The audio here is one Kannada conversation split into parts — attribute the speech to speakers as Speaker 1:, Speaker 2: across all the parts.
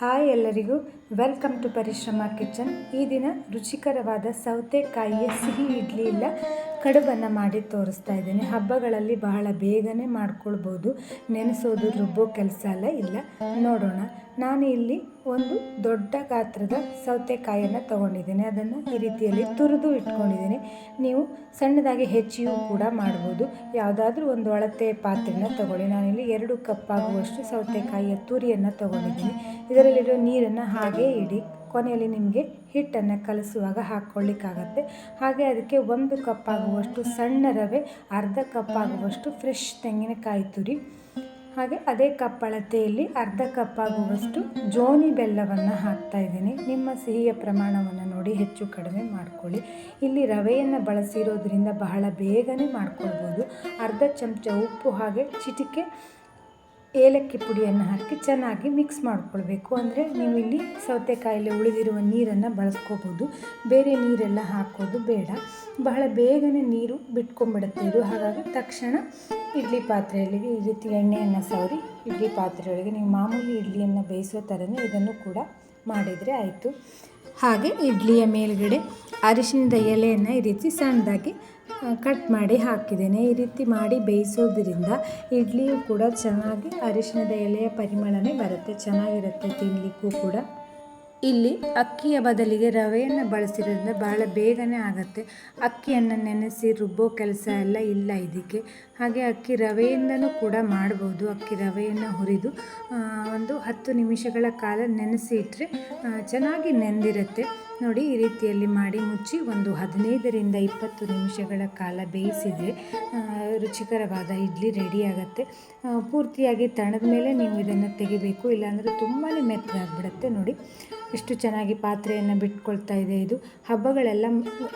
Speaker 1: ಹಾಯ್ ಎಲ್ಲರಿಗೂ. ವೆಲ್ಕಮ್ ಟು ಪರಿಶ್ರಮ ಕಿಚನ್ ಈ ದಿನ ರುಚಿಕರವಾದ ಸೌತೆಕಾಯಿಯ ಸಿಹಿ ಇಡ್ಲಿ ಇಲ್ಲ. ಕಡುಬನ್ನು ಮಾಡಿ ತೋರಿಸ್ತಾ ಇದ್ದೀನಿ. ಹಬ್ಬಗಳಲ್ಲಿ ಬಹಳ ಬೇಗನೆ ಮಾಡ್ಕೊಳ್ಬೋದು. ನೆನೆಸೋದು ರುಬ್ಬೋ ಕೆಲಸ ಎಲ್ಲ ಇಲ್ಲ. ನೋಡೋಣ. ನಾನು ಇಲ್ಲಿ ಒಂದು ದೊಡ್ಡ ಗಾತ್ರದ ಸೌತೆಕಾಯಿಯನ್ನು ತಗೊಂಡಿದ್ದೀನಿ. ಅದನ್ನು ಈ ರೀತಿಯಲ್ಲಿ ತುರಿದು ಇಟ್ಕೊಂಡಿದ್ದೀನಿ. ನೀವು ಸಣ್ಣದಾಗಿ ಹೆಚ್ಚಿಯೂ ಕೂಡ ಮಾಡ್ಬೋದು. ಯಾವುದಾದ್ರೂ ಒಂದು ಅಳತೆ ಪಾತ್ರೆನ ತಗೊಳ್ಳಿ. ನಾನಿಲ್ಲಿ ಎರಡು ಕಪ್ ಆಗುವಷ್ಟು ಸೌತೆಕಾಯಿಯ ತುರಿಯನ್ನು ತೊಗೊಂಡಿದ್ದೀನಿ. ಇದರಲ್ಲಿರೋ ನೀರನ್ನು ಹಾಗೆ ಇಡಿ. ಕೊನೆಯಲ್ಲಿ ನಿಮಗೆ ಹಿಟ್ಟನ್ನು ಕಲಸುವಾಗ ಹಾಕ್ಕೊಳ್ಳಿಕ್ಕಾಗತ್ತೆ. ಹಾಗೆ ಅದಕ್ಕೆ ಒಂದು ಕಪ್ ಆಗುವಷ್ಟು ಸಣ್ಣ ರವೆ, ಅರ್ಧ ಕಪ್ ಆಗುವಷ್ಟು ಫ್ರೆಶ್ ತೆಂಗಿನಕಾಯಿ ತುರಿ, ಹಾಗೆ ಅದೇ ಕಪ್ ಅಳತೆಯಲ್ಲಿ ಅರ್ಧ ಕಪ್ ಆಗುವಷ್ಟು ಜೋನಿ ಬೆಲ್ಲವನ್ನು ಹಾಕ್ತಾ ಇದ್ದೀನಿ. ನಿಮ್ಮ ಸಿಹಿಯ ಪ್ರಮಾಣವನ್ನು ನೋಡಿ ಹೆಚ್ಚು ಕಡಿಮೆ ಮಾಡ್ಕೊಳ್ಳಿ. ಇಲ್ಲಿ ರವೆಯನ್ನು ಬಳಸಿರೋದ್ರಿಂದ ಬಹಳ ಬೇಗನೆ ಮಾಡ್ಕೊಳ್ಬೋದು. ಅರ್ಧ ಚಮಚ ಉಪ್ಪು ಹಾಗೆ ಚಿಟಿಕೆ ಏಲಕ್ಕಿ ಪುಡಿಯನ್ನು ಹಾಕಿ ಚೆನ್ನಾಗಿ ಮಿಕ್ಸ್ ಮಾಡಿಕೊಳ್ಬೇಕು. ಅಂದರೆ ನೀವು ಇಲ್ಲಿ ಸೌತೆಕಾಯಲ್ಲಿ ಉಳಿದಿರುವ ನೀರನ್ನು ಬಳಸ್ಕೋಬೋದು. ಬೇರೆ ನೀರೆಲ್ಲ ಹಾಕೋದು ಬೇಡ. ಬಹಳ ಬೇಗನೆ ನೀರು ಬಿಟ್ಕೊಂಡ್ಬಿಡುತ್ತೆ ಇದು. ಹಾಗಾಗಿ ತಕ್ಷಣ ಇಡ್ಲಿ ಪಾತ್ರೆಯಲ್ಲಿ ಈ ರೀತಿ ಎಣ್ಣೆಯನ್ನು ಸವರಿ ಇಡ್ಲಿ ಪಾತ್ರೆಯೊಳಗೆ ನೀವು ಮಾಮೂಲಿ ಇಡ್ಲಿಯನ್ನು ಬೇಯಿಸೋ ಥರನೇ ಇದನ್ನು ಕೂಡ ಮಾಡಿದರೆ ಆಯಿತು. ಹಾಗೆ ಇಡ್ಲಿಯ ಮೇಲುಗಡೆ ಅರಿಶಿಣದ ಎಲೆಯನ್ನು ಈ ರೀತಿ ಸಣ್ಣದಾಗಿ ಕಟ್ ಮಾಡಿ ಹಾಕಿದ್ದೇನೆ. ಈ ರೀತಿ ಮಾಡಿ ಬೇಯಿಸೋದ್ರಿಂದ ಇಡ್ಲಿಯು ಕೂಡ ಚೆನ್ನಾಗಿ ಅರಿಶಿನದ ಎಲೆಯ ಪರಿಮಳನೇ ಬರುತ್ತೆ. ಚೆನ್ನಾಗಿರುತ್ತೆ ತಿನ್ನಲಿಕ್ಕೂ ಕೂಡ. ಇಲ್ಲಿ ಅಕ್ಕಿಯ ಬದಲಿಗೆ ರವೆಯನ್ನು ಬಳಸಿರೋದ್ರಿಂದ ಬಹಳ ಬೇಗನೆ ಆಗುತ್ತೆ. ಅಕ್ಕಿಯನ್ನು ನೆನೆಸಿ ರುಬ್ಬೋ ಕೆಲಸ ಎಲ್ಲ ಇಲ್ಲ ಇದಕ್ಕೆ. ಹಾಗೆ ಅಕ್ಕಿ ರವೆಯಿಂದನೂ ಕೂಡ ಮಾಡ್ಬೋದು. ಅಕ್ಕಿ ರವೆಯನ್ನು ಹುರಿದು ಒಂದು ಹತ್ತು ನಿಮಿಷಗಳ ಕಾಲ ನೆನೆಸಿ ಇಟ್ಟರೆ ಚೆನ್ನಾಗಿ ನೆಂದಿರುತ್ತೆ. ನೋಡಿ ಈ ರೀತಿಯಲ್ಲಿ ಮಾಡಿ ಮುಚ್ಚಿ ಒಂದು ಹದಿನೈದರಿಂದ ಇಪ್ಪತ್ತು ನಿಮಿಷಗಳ ಕಾಲ ಬೇಯಿಸಿದರೆ ರುಚಿಕರವಾದ ಇಡ್ಲಿ ರೆಡಿ ಆಗುತ್ತೆ. ಪೂರ್ತಿಯಾಗಿ ತಣದ ಮೇಲೆ ನೀವು ಇದನ್ನು ತೆಗಿಬೇಕು. ಇಲ್ಲಾಂದರೆ ತುಂಬಾ ಮೆತ್ತಾಗ್ಬಿಡುತ್ತೆ ನೋಡಿ. ಎಷ್ಟು ಚೆನ್ನಾಗಿ ಪಾತ್ರೆಯನ್ನು ಬಿಟ್ಕೊಳ್ತಾ ಇದೆ ಇದು. ಹಬ್ಬಗಳೆಲ್ಲ,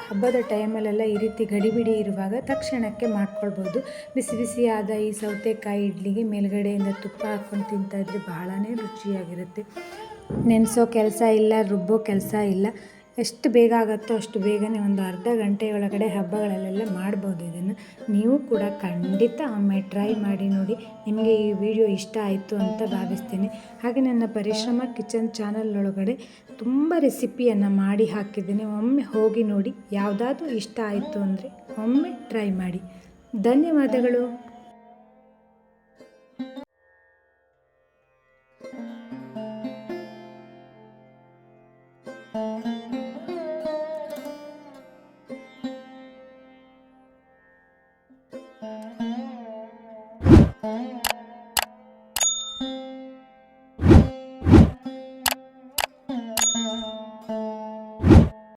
Speaker 1: ಹಬ್ಬದ ಟೈಮಲ್ಲೆಲ್ಲ ಈ ರೀತಿ ಗಡಿಬಿಡಿ ಇರುವಾಗ ತಕ್ಷಣಕ್ಕೆ ಮಾಡ್ಕೊಳ್ಬೋದು. ಬಿಸಿ ಬಿಸಿಯಾದ ಈ ಸೌತೆಕಾಯಿ ಇಡ್ಲಿಗೆ ಮೇಲ್ಗಡೆಯಿಂದ ತುಪ್ಪ ಹಾಕ್ಕೊಂಡು ತಿಂತಾಯಿದ್ರೆ ಬಹಳನೇ ರುಚಿಯಾಗಿರುತ್ತೆ. ನೆನೆಸೋ ಕೆಲಸ ಇಲ್ಲ, ರುಬ್ಬೋ ಕೆಲಸ ಇಲ್ಲ. ಎಷ್ಟು ಬೇಗ ಆಗುತ್ತೋ ಅಷ್ಟು ಬೇಗನೆ ಒಂದು ಅರ್ಧ ಗಂಟೆ ಒಳಗಡೆ ಹಬ್ಬಗಳಲ್ಲೆಲ್ಲ ಮಾಡ್ಬೋದು ಇದನ್ನು. ನೀವು ಕೂಡ ಖಂಡಿತ ಒಮ್ಮೆ ಟ್ರೈ ಮಾಡಿ ನೋಡಿ. ನಿಮಗೆ ಈ ವಿಡಿಯೋ ಇಷ್ಟ ಆಯಿತು ಅಂತ ಭಾವಿಸ್ತೀನಿ. ಹಾಗೆ ನನ್ನ ಪರಿಶ್ರಮ ಕಿಚನ್ ಚಾನಲ್ ಒಳಗಡೆ ತುಂಬ ರೆಸಿಪಿಯನ್ನು ಮಾಡಿ ಹಾಕಿದ್ದೀನಿ. ಒಮ್ಮೆ ಹೋಗಿ ನೋಡಿ, ಯಾವುದಾದ್ರೂ ಇಷ್ಟ ಆಯಿತು ಅಂದರೆ ಒಮ್ಮೆ ಟ್ರೈ ಮಾಡಿ. ಧನ್ಯವಾದಗಳು.